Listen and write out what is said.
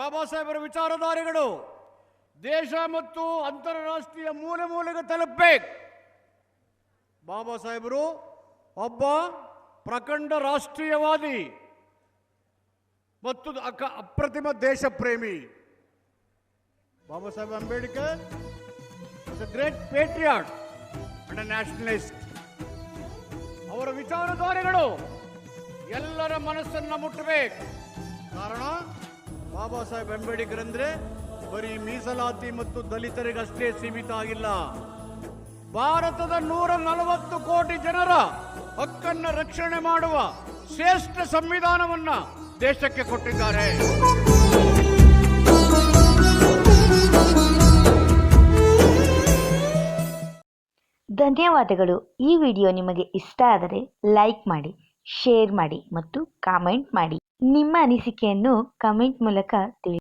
ಬಾಬಾ ಸಾಹೇಬರ ವಿಚಾರಧಾರೆಗಳು ದೇಶ ಮತ್ತು ಅಂತಾರಾಷ್ಟ್ರೀಯ ಮೂಲೆ ಮೂಲೆಗೆ ತಲುಪಬೇಕು. ಬಾಬಾ ಸಾಹೇಬರು ಒಬ್ಬ ಪ್ರಖಂಡ ರಾಷ್ಟ್ರೀಯವಾದಿ ಮತ್ತು ಅಕ ಅಪ್ರತಿಮ ದೇಶ ಪ್ರೇಮಿ Baba Saheb Ambedkar is a great patriot and nationalist ಅವರ ವಿಚಾರಧಾರೆಗಳು ಎಲ್ಲರ ಮನಸ್ಸನ್ನ ಮುಟ್ಟಬೇಕು. ಕಾರಣ ಬಾಬಾ ಸಾಹೇಬ್ ಅಂಬೇಡ್ಕರ್ ಅಂದ್ರೆ ಬರೀ ಮೀಸಲಾತಿ ಮತ್ತು ದಲಿತರಿಗಷ್ಟೇ ಸೀಮಿತ ಆಗಿಲ್ಲ. ಭಾರತದ ನೂರ ನಲವತ್ತು ಕೋಟಿ ಜನರ ಹಕ್ಕನ್ನ ರಕ್ಷಣೆ ಮಾಡುವ ಶ್ರೇಷ್ಠ ಸಂವಿಧಾನವನ್ನ ದೇಶಕ್ಕೆ ಕೊಟ್ಟಿದ್ದಾರೆ. ಧನ್ಯವಾದಗಳು. ಈ ವಿಡಿಯೋ ನಿಮಗೆ ಇಷ್ಟ ಆದರೆ ಲೈಕ್ ಮಾಡಿ. ಶೇರ್ ಮಾಡಿ ಮತ್ತು ಕಾಮೆಂಟ್ ಮಾಡಿ. ನಿಮ್ಮ ಅನಿಸಿಕೆಯನ್ನು ಕಮೆಂಟ್ ಮೂಲಕ ತಿಳಿಸಿ.